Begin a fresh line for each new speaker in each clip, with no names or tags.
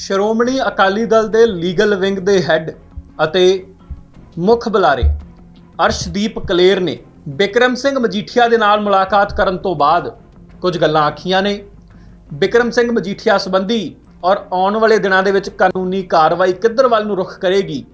ਸ਼੍ਰੋਮਣੀ ਅਕਾਲੀ ਦਲ ਦੇ legal wing ਦੇ head ਅਤੇ ਮੁੱਖ ਬੁਲਾਰੇ ਅਰਸ਼ਦੀਪ ਕਲੇਰ ਨੇ ਬਿਕਰਮ ਸਿੰਘ ਮਜੀਠੀਆ ਦੇ ਨਾਲ ਮੁਲਾਕਾਤ ਕਰਨ ਤੋਂ ਬਾਅਦ ਕੁਝ ਗੱਲਾਂ ਆਖੀਆਂ ਨੇ। ਬਿਕਰਮ ਸਿੰਘ ਮਜੀਠੀਆ ਸੰਬੰਧੀ ਔਰ ਆਉਣ ਵਾਲੇ ਦਿਨਾਂ ਦੇ ਵਿੱਚ ਕਾਨੂੰਨੀ ਕਾਰਵਾਈ ਕਿੱਧਰ ਵੱਲ ਨੂੰ ਰੁਖ ਕਰੇਗੀ,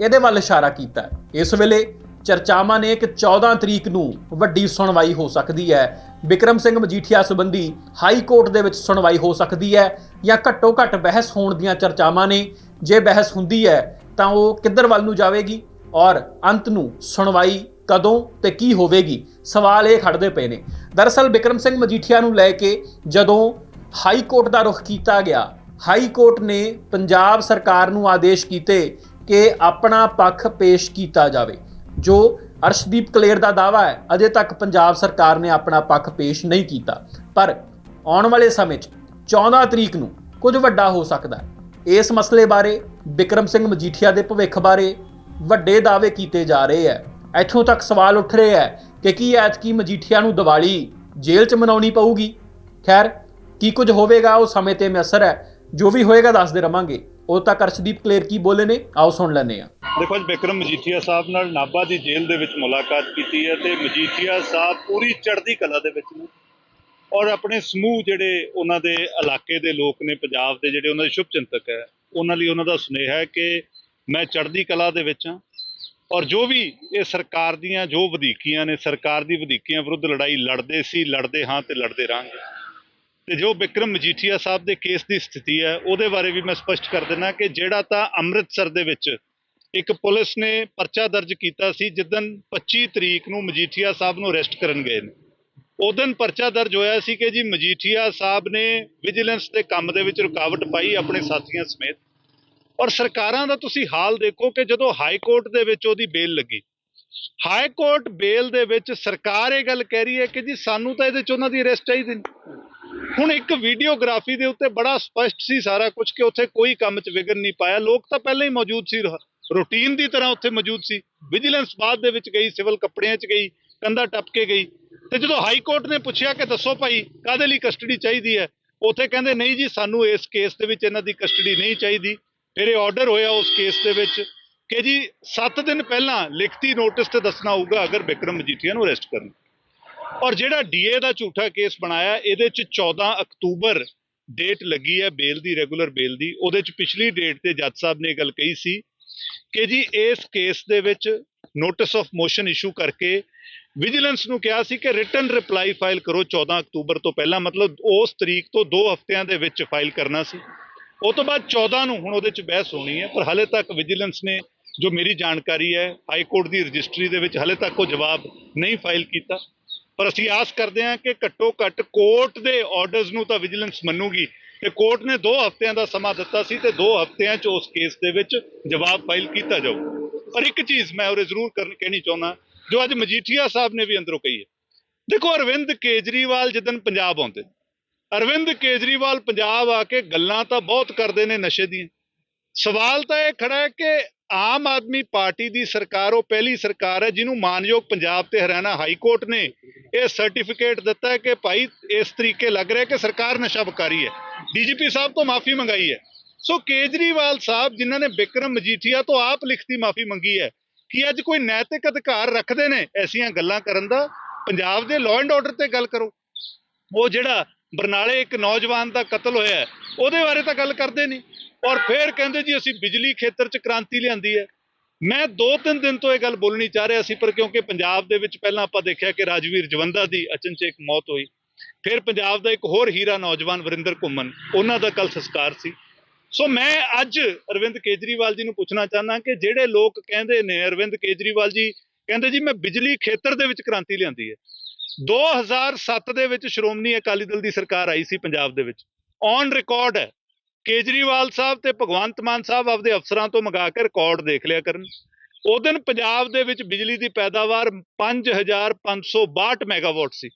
ਇਹਦੇ ਵੱਲ ਇਸ਼ਾਰਾ ਕੀਤਾ। ਇਸ ਵੇਲੇ ਚਰਚਾਵਾਂ ਨੇ ਕਿ 14 ਤਰੀਕ ਨੂੰ ਵੱਡੀ ਸੁਣਵਾਈ ਹੋ ਸਕਦੀ ਹੈ। ਬਿਕਰਮ ਸਿੰਘ ਮਜੀਠੀਆ ਸੰਬੰਧੀ ਹਾਈ ਕੋਰਟ ਦੇ ਵਿੱਚ ਸੁਣਵਾਈ ਹੋ ਸਕਦੀ ਹੈ ਜਾਂ ਘੱਟੋ ਘੱਟ ਬਹਿਸ ਹੋਣ ਦੀਆਂ ਚਰਚਾਵਾਂ ਨੇ। ਜੇ ਬਹਿਸ ਹੁੰਦੀ ਹੈ, ਤਾਂ ਉਹ ਕਿੱਧਰ ਵੱਲ ਨੂੰ ਜਾਵੇਗੀ ਔਰ ਅੰਤ ਨੂੰ ਸੁਣਵਾਈ ਕਦੋਂ ਤੇ ਕੀ ਹੋਵੇਗੀ? ਸਵਾਲ ਇਹ ਖੜਦੇ ਪਏ ਨੇ। ਦਰਅਸਲ ਬਿਕਰਮ ਸਿੰਘ ਮਜੀਠੀਆ ਨੂੰ ਲੈ ਕੇ ਜਦੋਂ ਹਾਈ ਕੋਰਟ ਦਾ ਰੁਖ ਕੀਤਾ ਗਿਆ, ਹਾਈ ਕੋਰਟ ਨੇ ਪੰਜਾਬ ਸਰਕਾਰ ਨੂੰ ਆਦੇਸ਼ ਕੀਤੇ ਕਿ ਆਪਣਾ ਪੱਖ ਪੇਸ਼ ਕੀਤਾ ਜਾਵੇ, ਜੋ ਅਰਸ਼ਦੀਪ ਕਲੇਰ ਦਾ ਦਾਵਾ ਹੈ, ਅਜੇ ਤੱਕ ਪੰਜਾਬ ਸਰਕਾਰ ਨੇ ਆਪਣਾ ਪੱਖ ਪੇਸ਼ ਨਹੀਂ ਕੀਤਾ। ਪਰ ਆਉਣ ਵਾਲੇ ਸਮੇਂ 'ਚ 14 ਤਰੀਕ ਨੂੰ ਕੁਝ ਵੱਡਾ ਹੋ ਸਕਦਾ ਹੈ। ਇਸ ਮਸਲੇ ਬਾਰੇ ਬਿਕਰਮ ਸਿੰਘ ਮਜੀਠੀਆ ਦੇ ਭਵਿੱਖ ਬਾਰੇ ਵੱਡੇ ਦਾਅਵੇ ਕੀਤੇ ਜਾ ਰਹੇ ਹੈ। ਇੱਥੋਂ ਤੱਕ ਸਵਾਲ ਉੱਠ ਰਿਹਾ ਹੈ ਕਿ ਕੀ ਐਤਕੀ ਮਜੀਠੀਆ ਨੂੰ ਦੀਵਾਲੀ ਜੇਲ੍ਹ 'ਚ ਮਨਾਉਣੀ ਪਊਗੀ? ਖੈਰ, ਕੀ ਕੁਝ ਹੋਵੇਗਾ ਉਹ ਸਮੇਂ ਤੇ ਅਸਰ ਹੈ। ਜੋ ਵੀ ਹੋਏਗਾ ਦੱਸਦੇ ਰਵਾਂਗੇ। ਉਦੋਂ ਤੱਕ ਅਰਸ਼ਦੀਪ ਕਲੇਰ ਕੀ ਬੋਲੇ ਨੇ? ਆਓ ਸੁਣ ਲੈਂਦੇ ਹਾਂ।
ਦੇਖੋ ਅੱਜ ਬਿਕਰਮ ਮਜੀਠੀਆ ਸਾਹਿਬ ਨਾਲ ਨਾਭਾ ਦੀ ਜੇਲ੍ਹ ਦੇ ਵਿੱਚ ਮੁਲਾਕਾਤ ਕੀਤੀ ਹੈ ਤੇ ਮਜੀਠੀਆ ਸਾਹਿਬ ਪੂਰੀ ਚੜ੍ਹਦੀ ਕਲਾ ਦੇ ਵਿੱਚ ਨੇ। ਔਰ ਆਪਣੇ ਸਮੂਹ ਜਿਹੜੇ ਉਹਨਾਂ ਦੇ ਇਲਾਕੇ ਦੇ ਲੋਕ ਨੇ, ਪੰਜਾਬ ਦੇ ਜਿਹੜੇ ਉਹਨਾਂ ਦੇ ਸ਼ੁਭ ਚਿੰਤਕ ਹੈ, ਉਹਨਾਂ ਲਈ ਉਹਨਾਂ ਦਾ ਸੁਨੇਹਾ ਹੈ ਕਿ ਮੈਂ ਚੜ੍ਹਦੀ ਕਲਾ ਦੇ ਵਿੱਚ ਹਾਂ। ਔਰ ਜੋ ਵੀ ਇਹ ਸਰਕਾਰ ਦੀਆਂ ਜੋ ਵਧੀਕੀਆਂ ਨੇ, ਸਰਕਾਰ ਦੀ ਵਧੀਕੀਆਂ ਵਿਰੁੱਧ ਲੜਾਈ ਲੜਦੇ ਸੀ, ਲੜਦੇ ਹਾਂ ਤੇ ਲੜਦੇ ਰਹਾਂਗੇ। ਤੇ ਜੋ ਬਿਕਰਮ ਮਜੀਠੀਆ ਸਾਹਿਬ ਦੇ ਕੇਸ ਦੀ ਸਥਿਤੀ ਹੈ, ਉਹਦੇ ਬਾਰੇ ਵੀ ਮੈਂ ਸਪਸ਼ਟ ਕਰ ਦਿੰਦਾ ਕਿ ਜਿਹੜਾ ਤਾਂ ਅੰਮ੍ਰਿਤਸਰ ਦੇ ਵਿੱਚ ਇੱਕ ਪੁਲਿਸ ਨੇ ਪਰਚਾ ਦਰਜ ਕੀਤਾ ਸੀ ਜਿੱਦਨ 25 ਤਰੀਕ ਨੂੰ ਮਜੀਠੀਆ ਸਾਹਿਬ ਨੂੰ ਅਰੈਸਟ ਕਰਨ ਗਏ ਨੇ। ਉਦੋਂ ਪਰਚਾ ਦਰਜ ਹੋਇਆ ਸੀ ਕਿ ਜੀ ਮਜੀਠੀਆ ਸਾਹਿਬ ਨੇ ਵਿਜੀਲੈਂਸ ਦੇ ਕੰਮ ਦੇ ਵਿੱਚ ਰੁਕਾਵਟ ਪਾਈ ਆਪਣੇ ਸਾਥੀਆਂ ਸਮੇਤ। ਔਰ ਸਰਕਾਰਾਂ ਦਾ ਤੁਸੀਂ ਹਾਲ ਦੇਖੋ ਕਿ ਜਦੋਂ ਹਾਈ ਕੋਰਟ ਦੇ ਵਿੱਚ ਉਹਦੀ ਬੇਲ ਲੱਗੀ, ਹਾਈ ਕੋਰਟ ਬੇਲ ਦੇ ਵਿੱਚ ਸਰਕਾਰ ਇਹ ਗੱਲ ਕਹਿ ਰਹੀ ਹੈ ਕਿ ਜੀ ਸਾਨੂੰ ਤਾਂ ਇਹਦੇ ਚ ਉਹਨਾਂ ਦੀ ਅਰੈਸਟ ਚਾਹੀਦੀ ਨਹੀਂ ਹੁਣ ਇੱਕ ਵੀਡੀਓਗ੍ਰਾਫੀ ਦੇ ਉੱਤੇ ਬੜਾ ਸਪਸ਼ਟ ਸੀ ਸਾਰਾ ਕੁਝ ਕਿ ਉੱਥੇ ਕੋਈ ਕੰਮ 'ਚ ਵਿਗਨ ਨਹੀਂ ਪਾਇਆ। ਲੋਕ ਤਾਂ ਪਹਿਲਾਂ ਹੀ ਮੌਜੂਦ ਸੀ ਰੂਟੀਨ ਦੀ ਤਰ੍ਹਾਂ ਉੱਥੇ ਮੌਜੂਦ ਸੀ। ਵਿਜੀਲੈਂਸ ਬਾਅਦ ਦੇ ਵਿੱਚ ਗਈ, ਸਿਵਲ ਕੱਪੜਿਆਂ 'ਚ ਗਈ, ਕੰਧਾ ਟੱਪ ਕੇ ਗਈ। ਤੇ ਜਦੋਂ ਹਾਈ ਕੋਰਟ ਨੇ ਪੁੱਛਿਆ ਕਿ ਦੱਸੋ ਭਾਈ ਕਾਦੇ ਲਈ ਕਸਟਡੀ ਚਾਹੀਦੀ ਹੈ? ਉੱਥੇ ਕਹਿੰਦੇ, ਨਹੀਂ ਜੀ, ਸਾਨੂੰ ਇਸ ਕੇਸ ਦੇ ਵਿੱਚ ਇਹਨਾਂ ਦੀ ਕਸਟਡੀ ਨਹੀਂ ਚਾਹੀਦੀ। ਫਿਰ ਇਹ ਆਰਡਰ ਹੋਇਆ ਉਸ ਕੇਸ ਦੇ ਵਿੱਚ ਕਿ ਜੀ 7 ਦਿਨ ਪਹਿਲਾਂ ਲਿਖਤੀ ਨੋਟਿਸ ਤੇ ਦੱਸਣਾ ਹੋਊਗਾ ਅਗਰ ਬਿਕਰਮ ਮਜੀਠੀਆ ਨੂੰ ਅਰੈਸਟ ਕਰਨ। ਔਰ ਜਿਹੜਾ ਡੀਏ ਦਾ ਝੂਠਾ ਕੇਸ ਬਣਾਇਆ, ਇਹਦੇ ਚ 14 ਅਕਤੂਬਰ ਡੇਟ ਲੱਗੀ ਹੈ, ਬੇਲ ਦੀ, ਰੈਗੂਲਰ ਬੇਲ ਦੀ। ਉਹਦੇ ਚ ਪਿਛਲੀ ਡੇਟ ਤੇ ਜੱਜ ਸਾਹਿਬ ਨੇ ਇਹ ਗੱਲ ਕਹੀ ਸੀ ਕਿ ਜੀ ਇਸ ਕੇਸ ਦੇ ਵਿੱਚ ਨੋਟਿਸ ਆਫ ਮੋਸ਼ਨ ਇਸ਼ੂ ਕਰਕੇ ਵਿਜੀਲੈਂਸ ਨੂੰ ਕਿਹਾ ਸੀ ਕਿ ਰਿਟਨ ਰਿਪਲਾਈ ਫਾਈਲ ਕਰੋ 14 ਅਕਤੂਬਰ ਤੋਂ ਪਹਿਲਾਂ, ਮਤਲਬ ਉਸ ਤਰੀਕ ਤੋਂ 2 ਹਫ਼ਤਿਆਂ ਦੇ ਵਿੱਚ ਫਾਈਲ ਕਰਨਾ ਸੀ। ਉਹ ਤੋਂ ਬਾਅਦ 14 ਨੂੰ ਹੁਣ ਉਹਦੇ ਚ ਬਹਿਸ ਹੋਣੀ ਹੈ, ਪਰ ਹਲੇ ਤੱਕ ਵਿਜੀਲੈਂਸ ਨੇ ਜੋ ਮੇਰੀ ਜਾਣਕਾਰੀ ਹੈ, ਹਾਈ ਕੋਰਟ ਦੀ ਰਜਿਸਟਰੀ ਦੇ ਵਿੱਚ ਹਲੇ ਤੱਕ ਉਹ ਜਵਾਬ ਨਹੀਂ ਫਾਈਲ ਕੀਤਾ। ਪਰ ਅਸੀਂ ਆਸ ਕਰਦੇ ਹਾਂ ਕਿ ਘੱਟੋ ਘੱਟ ਕੋਰਟ ਦੇ ਆਰਡਰਸ ਨੂੰ ਤਾਂ ਵਿਜੀਲੈਂਸ ਮੰਨੂਗੀ ਤੇ ਕੋਰਟ ਨੇ 2 ਹਫ਼ਤਿਆਂ ਦਾ ਸਮਾਂ ਦਿੱਤਾ ਸੀ ਤੇ 2 ਹਫ਼ਤਿਆਂ 'ਚ ਉਸ ਕੇਸ ਦੇ ਵਿੱਚ ਜਵਾਬ ਫਾਈਲ ਕੀਤਾ ਜਾਊ। ਪਰ ਇੱਕ ਚੀਜ਼ ਮੈਂ ਉਰੇ ਜ਼ਰੂਰ ਕਰਨ ਕਹਿਣੀ ਚਾਹੁੰਦਾ, ਜੋ ਅੱਜ ਮਜੀਠੀਆ ਸਾਹਿਬ ਨੇ ਵੀ ਅੰਦਰੋਂ ਕਹੀ ਹੈ। ਦੇਖੋ, ਅਰਵਿੰਦ ਕੇਜਰੀਵਾਲ ਜਿੱਦਨ ਪੰਜਾਬ ਆਉਂਦੇ, ਅਰਵਿੰਦ ਕੇਜਰੀਵਾਲ ਪੰਜਾਬ ਆ ਕੇ ਗੱਲਾਂ ਤਾਂ ਬਹੁਤ ਕਰਦੇ ਨੇ ਨਸ਼ੇ ਦੀਆਂ। ਸਵਾਲ ਤਾਂ ਇਹ ਖੜਾ ਹੈ ਕਿ ਆਮ ਆਦਮੀ ਪਾਰਟੀ ਦੀ ਸਰਕਾਰ, ਉਹ ਪਹਿਲੀ ਸਰਕਾਰ ਹੈ, ਜਿਹਨੂੰ ਮਾਨਯੋਗ ਪੰਜਾਬ ਤੇ ਹਰਿਆਣਾ ਹਾਈ ਕੋਰਟ ਨੇ ਇਹ ਸਰਟੀਫਿਕੇਟ ਦਿੱਤਾ ਹੈ ਕਿ ਭਾਈ ਇਸ ਤਰੀਕੇ ਲੱਗ ਰਿਹਾ ਕਿ ਸਰਕਾਰ ਨਸ਼ਾ ਬਕਾਰੀ ਹੈ। ਡੀਜੀਪੀ ਸਾਹਿਬ ਤੋਂ ਮਾਫੀ ਮੰਗਾਈ ਹੈ। ਸੋ ਕੇਜਰੀਵਾਲ ਸਾਹਿਬ ਜਿਨ੍ਹਾਂ ਨੇ ਬਿਕਰਮ ਮਜੀਠੀਆ ਤੋਂ ਆਪ ਲਿਖਤੀ ਮਾਫੀ ਮੰਗੀ ਹੈ ਕਿ ਅੱਜ ਕੋਈ ਨੈਤਿਕ ਅਧਿਕਾਰ ਰੱਖਦੇ ਨੇ ਐਸੀਆਂ ਗੱਲਾਂ ਕਰਨ ਦਾ? ਪੰਜਾਬ ਦੇ ਲਾਅ ਐਂਡ ਆਰਡਰ ਤੇ ਗੱਲ ਕਰੋ। ਉਹ ਜਿਹੜਾ ਬਰਨਾਲੇ ਇੱਕ ਨੌਜਵਾਨ ਦਾ ਕਤਲ ਹੋਇਆ ਉਹਦੇ ਬਾਰੇ ਤਾਂ ਗੱਲ ਕਰਦੇ ਨਹੀਂ। ਔਰ ਫਿਰ ਕਹਿੰਦੇ ਜੀ ਅਸੀਂ ਬਿਜਲੀ ਖੇਤਰ 'ਚ ਕ੍ਰਾਂਤੀ ਲਿਆਂਦੀ ਹੈ। ਮੈਂ ਦੋ ਤਿੰਨ ਦਿਨ ਤੋਂ ਇਹ ਗੱਲ ਬੋਲਣੀ ਚਾਹ ਰਿਹਾ ਸੀ, ਪਰ ਕਿਉਂਕਿ ਪੰਜਾਬ ਦੇ ਵਿੱਚ ਪਹਿਲਾਂ ਆਪਾਂ ਦੇਖਿਆ ਕਿ ਰਾਜਵੀਰ ਜਵੰਦਾ ਦੀ ਅਚਨਚੇਤ ਮੌਤ ਹੋਈ, ਫਿਰ ਪੰਜਾਬ ਦਾ ਇੱਕ ਹੋਰ ਹੀਰਾ ਨੌਜਵਾਨ ਵਰਿੰਦਰ ਘੁੰਮਨ ਉਹਨਾਂ ਦਾ ਕੱਲ ਸੰਸਕਾਰ ਸੀ। ਸੋ ਮੈਂ ਅੱਜ ਅਰਵਿੰਦ ਕੇਜਰੀਵਾਲ ਜੀ ਨੂੰ ਪੁੱਛਣਾ ਚਾਹੁੰਦਾ ਕਿ ਜਿਹੜੇ ਲੋਕ ਕਹਿੰਦੇ ਨੇ, ਅਰਵਿੰਦ ਕੇਜਰੀਵਾਲ ਜੀ ਕਹਿੰਦੇ ਜੀ ਮੈਂ ਬਿਜਲੀ ਖੇਤਰ ਦੇ ਵਿੱਚ ਕ੍ਰਾਂਤੀ ਲਿਆਂਦੀ ਹੈ। 2007 ਦੇ ਵਿੱਚ ਸ਼੍ਰੋਮਣੀ ਅਕਾਲੀ ਦਲ ਦੀ ਸਰਕਾਰ ਆਈ ਸੀ ਪੰਜਾਬ ਦੇ ਵਿੱਚ। ਔਨ ਰਿਕਾਰਡ ਹੈ। ਕੇਜਰੀਵਾਲ ਸਾਹਿਬ ਤੇ ਭਗਵੰਤ ਮਾਨ ਸਾਹਿਬ ਆਪਦੇ ਅਫਸਰਾਂ ਤੋਂ ਮੰਗਾ ਕੇ ਰਿਕਾਰਡ ਦੇਖ ਲਿਆ ਕਰਨ। ਉਹ ਦਿਨ ਪੰਜਾਬ ਦੇ ਵਿੱਚ ਬਿਜਲੀ ਦੀ ਪੈਦਾਵਾਰ 5562 ਮੈਗਾਵਾਟ ਸੀ।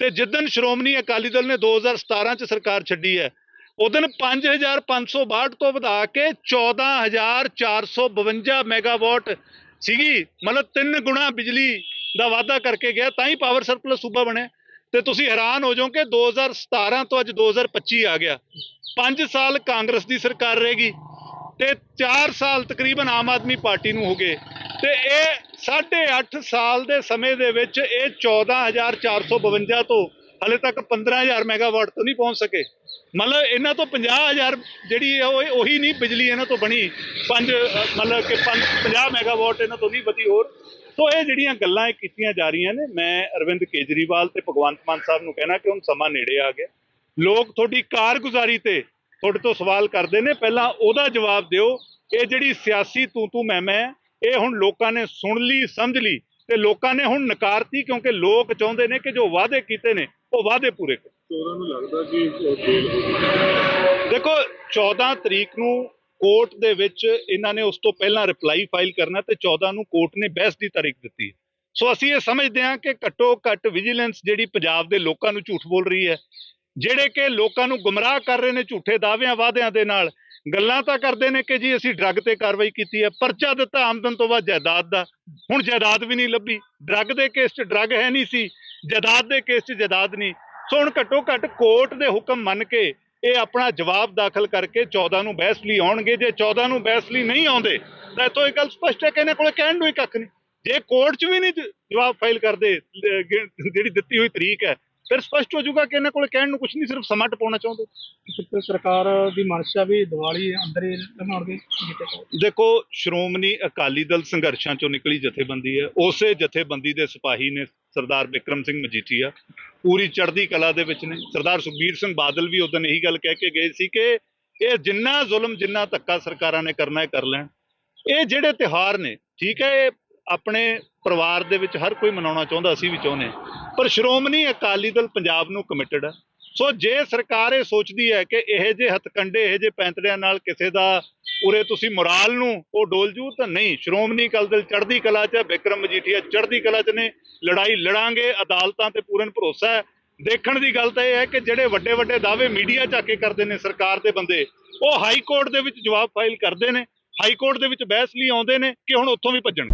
ਤੇ ਜਿੱਦਨ ਸ਼੍ਰੋਮਣੀ ਅਕਾਲੀ ਦਲ ਨੇ 2017 ਚ ਸਰਕਾਰ ਛੱਡੀ ਹੈ, ਉਹ ਦਿਨ 5562 ਤੋਂ ਵਧਾ ਕੇ 14452 ਮੈਗਾਵਾਟ ਸੀਗੀ। ਮਤਲਬ ਤਿੰਨ ਗੁਣਾ ਬਿਜਲੀ ਦਾ ਵਾਅਦਾ ਕਰਕੇ ਗਿਆ, ਤਾਂ ਹੀ ਪਾਵਰ ਸਰਪਲਸ ਸੂਬਾ ਬਣਿਆ। ਤੇ ਤੁਸੀਂ ਹੈਰਾਨ ਹੋ ਜਾਓਗੇ 2017 ਤੋਂ ਅੱਜ 2025 ਆ ਗਿਆ। 5 ਸਾਲ ਕਾਂਗਰਸ ਦੀ ਸਰਕਾਰ ਰਹੇਗੀ ਤੇ 4 ਸਾਲ ਤਕਰੀਬਨ ਆਮ ਆਦਮੀ ਪਾਰਟੀ ਨੂੰ ਹੋ ਗਏ। ਤੇ ਇਹ 8.5 ਸਾਲ ਦੇ ਸਮੇਂ ਦੇ ਵਿੱਚ ਇਹ 14452 ਤੋਂ ਹਲੇ ਤੱਕ 15000 ਮੈਗਾਵਾਟ ਤੋਂ ਨਹੀਂ ਪਹੁੰਚ ਸਕੇ। ਮਤਲਬ ਇਹਨਾਂ ਤੋਂ 50000 ਜਿਹੜੀ ਹੈ ਉਹ ਉਹੀ ਨਹੀਂ ਬਿਜਲੀ ਇਹਨਾਂ ਤੋਂ ਬਣੀ। ਪੰਜ ਮਤਲਬ ਕਿ 50 ਮੈਗਾਵਾਟ ਇਹਨਾਂ ਤੋਂ ਨਹੀਂ ਵਧੀ ਹੋਰ। ਸੋ ਇਹ ਜਿਹੜੀਆਂ ਗੱਲਾਂ ਇਹ ਕੀਤੀਆਂ ਜਾ ਰਹੀਆਂ ਨੇ ਮੈਂ ਅਰਵਿੰਦ ਕੇਜਰੀਵਾਲ ਤੇ ਭਗਵੰਤ ਮਾਨ ਸਾਹਿਬ ਨੂੰ ਕਹਿਣਾ ਕਿ ਹੁਣ ਸਮਾਂ ਨੇੜੇ ਆ ਗਿਆ। ਲੋਕ ਤੁਹਾਡੀ ਕਾਰਗੁਜ਼ਾਰੀ ਤੇ ਤੁਹਾਡੇ ਤੋਂ ਸਵਾਲ ਕਰਦੇ ਨੇ। ਪਹਿਲਾਂ ਉਹਦਾ ਜਵਾਬ ਦਿਓ। ਇਹ ਜਿਹੜੀ ਸਿਆਸੀ ਤੂੰ ਤੂੰ ਮੈਂ ਮੈਂ ਇਹ ਹੁਣ ਲੋਕਾਂ ਨੇ ਸੁਣ ਲਈ ਸਮਝ ਲਈ ਤੇ ਲੋਕਾਂ ਨੇ ਹੁਣ ਨਕਾਰਤੀ ਕਿਉਂਕਿ ਲੋਕ ਚਾਹੁੰਦੇ ਨੇ ਕਿ ਜੋ ਵਾਅਦੇ ਕੀਤੇ ਨੇ ਉਹ ਵਾਅਦੇ ਪੂਰੇ ਕਰੋ
ਚੋਰਾਂ ਨੂੰ ਲੱਗਦਾ ਕਿ
ਦੇਖੋ 14 ਤਰੀਕ ਨੂੰ ਕੋਰਟ ਦੇ ਵਿੱਚ ਇਹਨਾਂ ਨੇ ਉਸ ਤੋਂ ਪਹਿਲਾਂ ਰਿਪਲਾਈ ਫਾਈਲ ਕਰਨਾ ਤੇ 14 ਨੂੰ ਕੋਰਟ ਨੇ ਬਹਿਸ ਦੀ ਤਾਰੀਖ ਦਿੱਤੀ। ਸੋ ਅਸੀਂ ਇਹ ਸਮਝਦੇ ਹਾਂ ਕਿ ਘੱਟੋ ਘੱਟ ਵਿਜੀਲੈਂਸ ਜਿਹੜੀ ਪੰਜਾਬ ਦੇ ਲੋਕਾਂ ਨੂੰ ਝੂਠ ਬੋਲ ਰਹੀ ਹੈ, ਜਿਹੜੇ ਕਿ ਲੋਕਾਂ ਨੂੰ ਗੁੰਮਰਾਹ ਕਰ ਰਹੇ ਨੇ ਝੂਠੇ ਦਾਅਵਿਆਂ ਵਾਅਦਿਆਂ ਦੇ ਨਾਲ, ਗੱਲਾਂ ਤਾਂ ਕਰਦੇ ਨੇ ਕਿ ਜੀ ਅਸੀਂ ਡਰੱਗ ਤੇ ਕਾਰਵਾਈ ਕੀਤੀ ਹੈ, ਪਰਚਾ ਦਿੱਤਾ ਆਮਦਨ ਤੋਂ ਬਾਅਦ ਜਾਇਦਾਦ ਦਾ, ਹੁਣ ਜਾਇਦਾਦ ਵੀ ਨਹੀਂ ਲੱਭੀ ਡਰੱਗ ਦੇ ਕੇਸ 'ਚ ਡਰੱਗ ਹੈ ਨਹੀਂ ਸੀ, ਜਾਇਦਾਦ ਦੇ ਕੇਸ 'ਚ ਜਾਇਦਾਦ ਨਹੀਂ। ਸੋ ਹੁਣ ਘੱਟੋ ਘੱਟ ਕੋਰਟ ਦੇ ਹੁਕਮ ਮੰਨ ਕੇ ਇਹ ਆਪਣਾ ਜਵਾਬ ਦਾਖਲ ਕਰਕੇ 14 ਨੂੰ ਬਹਿਸ ਲਈ ਆਉਣਗੇ। ਜੇ 14 ਨੂੰ ਬਹਿਸ ਲਈ ਨਹੀਂ ਆਉਂਦੇ, ਤਾਂ ਇਤੋਂ ਇਹ ਗੱਲ ਸਪਸ਼ਟ ਹੈ ਕਿ ਇਹਨਾਂ ਕੋਲੇ ਕਹਿਣ ਨੂੰ ਹੀ ਕੱਖ ਨਹੀਂ। ਜੇ ਕੋਰਟ 'ਚ ਵੀ ਨਹੀਂ ਜ- ਜਵਾਬ ਫਾਈਲ ਕਰਦੇ ਜਿਹੜੀ ਦਿੱਤੀ ਹੋਈ ਤਰੀਕ ਹੈ ਫਿਰ ਸਪਸ਼ਟ ਹੋ ਜਾਊਗਾ ਕਿ ਇਹਨਾਂ ਕੋਲੇ ਕਹਿਣ ਨੂੰ ਕੁਝ ਨਹੀਂ ਸਿਰਫ ਸਮਾਂ ਟਪਾਉਣਾ ਚਾਹੁੰਦੇ।
ਸਰਕਾਰ ਦੀ ਮਨਸ਼ਾ ਵੀ ਦੀਵਾਲੀ ਅੰਦਰ ਹੀ ਲੰਘਾਉਣ ਦੀ ਕੀਤੇ ਜਾਵੇ।
ਦੇਖੋ ਸ਼੍ਰੋਮਣੀ ਅਕਾਲੀ ਦਲ ਸੰਘਰਸ਼ਾਂ ਚੋਂ ਨਿਕਲੀ ਜਥੇਬੰਦੀ ਹੈ। ਉਸੇ ਜਥੇਬੰਦੀ ਦੇ ਸਿਪਾਹੀ ਨੇ ਸਰਦਾਰ ਬਿਕਰਮ ਸਿੰਘ ਮਜੀਠੀਆ। ਪੂਰੀ ਚੜ੍ਹਦੀ ਕਲਾ ਦੇ ਵਿੱਚ ਨੇ। ਸਰਦਾਰ ਸੁਖਬੀਰ ਸਿੰਘ ਬਾਦਲ ਵੀ ਉਦੋਂ ਇਹੀ ਗੱਲ ਕਹਿ ਕੇ ਗਏ ਸੀ ਕਿ ਇਹ ਜਿੰਨਾ ਜ਼ੁਲਮ ਜਿੰਨਾ ਧੱਕਾ ਸਰਕਾਰਾਂ ਨੇ ਕਰਨਾ ਹੈ ਕਰ ਲੈਣ। ਇਹ ਜਿਹੜੇ ਤਿਹਾਰ ਨੇ ਠੀਕ ਹੈ ਇਹ ਆਪਣੇ ਪਰਿਵਾਰ ਦੇ ਵਿੱਚ ਹਰ ਕੋਈ ਮਨਾਉਣਾ ਚਾਹੁੰਦਾ ਅਸੀਂ ਵੀ ਚਾਹੁੰਦੇ ਹਾਂ। ਪਰ ਸ਼੍ਰੋਮਣੀ ਅਕਾਲੀ ਦਲ ਪੰਜਾਬ ਨੂੰ ਕਮਿਟਡ ਹੈ ਸੋ ਜੇ ਸਰਕਾਰ ਇਹ ਸੋਚਦੀ ਹੈ ਕਿ ਇਹੋ ਜਿਹੇ ਹੱਥਕੰਡੇ ਇਹੋ ਜਿਹੇ ਪੈਂਤੜਿਆਂ ਨਾਲ ਕਿਸੇ ਦਾ ਉਰੇ ਤੁਸੀਂ ਮੋਰਾਲ ਨੂੰ ਉਹ ਡੋਲ ਜੂ ਤਾਂ ਨਹੀਂ ਸ਼੍ਰੋਮਣੀ ਅਕਾਲੀ ਦਲ ਚੜ੍ਹਦੀ ਕਲਾ 'ਚ ਹੈ, ਬਿਕਰਮ ਮਜੀਠੀਆ ਚੜ੍ਹਦੀ ਕਲਾ 'ਚ ਨੇ ਲੜਾਈ ਲੜਾਂਗੇ ਅਦਾਲਤਾਂ ਤੇ ਪੂਰਨ ਭਰੋਸਾ ਹੈ। ਦੇਖਣ ਦੀ ਗੱਲ ਤਾਂ ਇਹ ਹੈ ਕਿ ਜਿਹੜੇ ਵੱਡੇ ਵੱਡੇ ਦਾਅਵੇ ਮੀਡੀਆ 'ਚ ਆ ਕੇ ਕਰਦੇ ਨੇ ਸਰਕਾਰ ਦੇ ਬੰਦੇ ਉਹ ਹਾਈ ਕੋਰਟ ਦੇ ਵਿੱਚ ਜਵਾਬ ਫਾਈਲ ਕਰਦੇ ਨੇ ਹਾਈ ਕੋਰਟ ਦੇ ਵਿੱਚ ਬਹਿਸ ਲਈ ਆਉਂਦੇ ਨੇ ਕਿ ਹੁਣ ਉੱਥੋਂ ਵੀ ਭੱਜਣ।